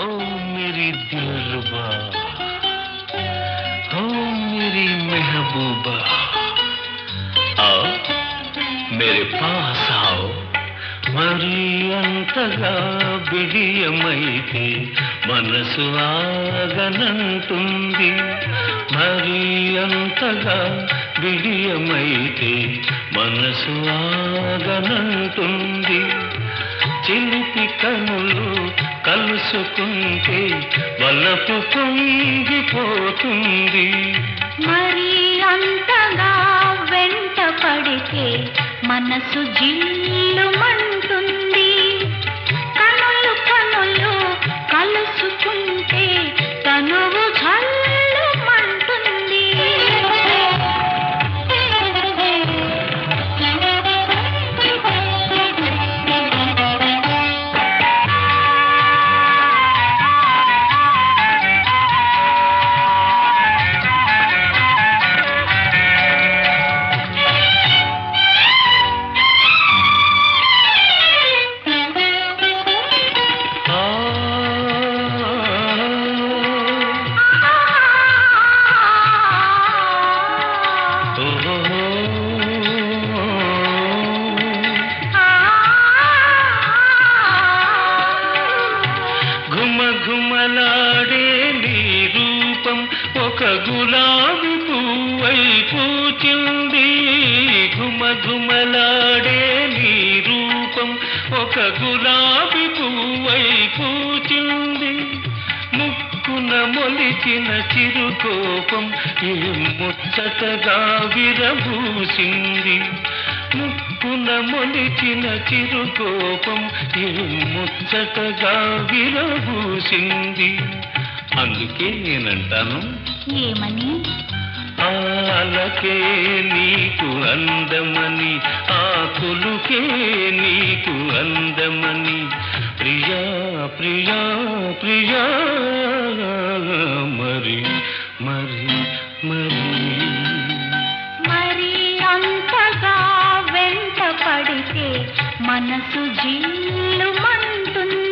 ओ मेरी दिलरुबा ओ मेरी महबूबा आओ मेरे पास आओ మరి అంతగా బిడియమైతే మనసు ఆగనంటుంది మరి అంతగా బిడియమైతే మనసు ఆగనంటుంది చిలిపి కనులు కలుసుకుంటే వలపు పొంగిపోతుంది మరి అంతగా వెంట పడితే మనసు జిల్లి ఘుమ నీ రూపం ఒక గులాబీ పువ్వై పూచింది ఘుమఘుమలాడే నీ రూపం ఒక గులాబీ పువ్వై పూచింది ముక్కున మొలిచిన చిరుకోపం ఏ ముచ్చటగా విరభూసింది. ముక్కు ముక్కున మొలిచిన చిరుకోపం ఏ ముచ్చటగా విరబూసింది. అందుకే నేనంటాను. ఏమని? ఆలకే నీకు అందమని ఆకులుకే నీకు అందమని. ప్రియా ప్రియా ప్రియా మరి మరి మరి. మనసు జిల్లుమంటుంది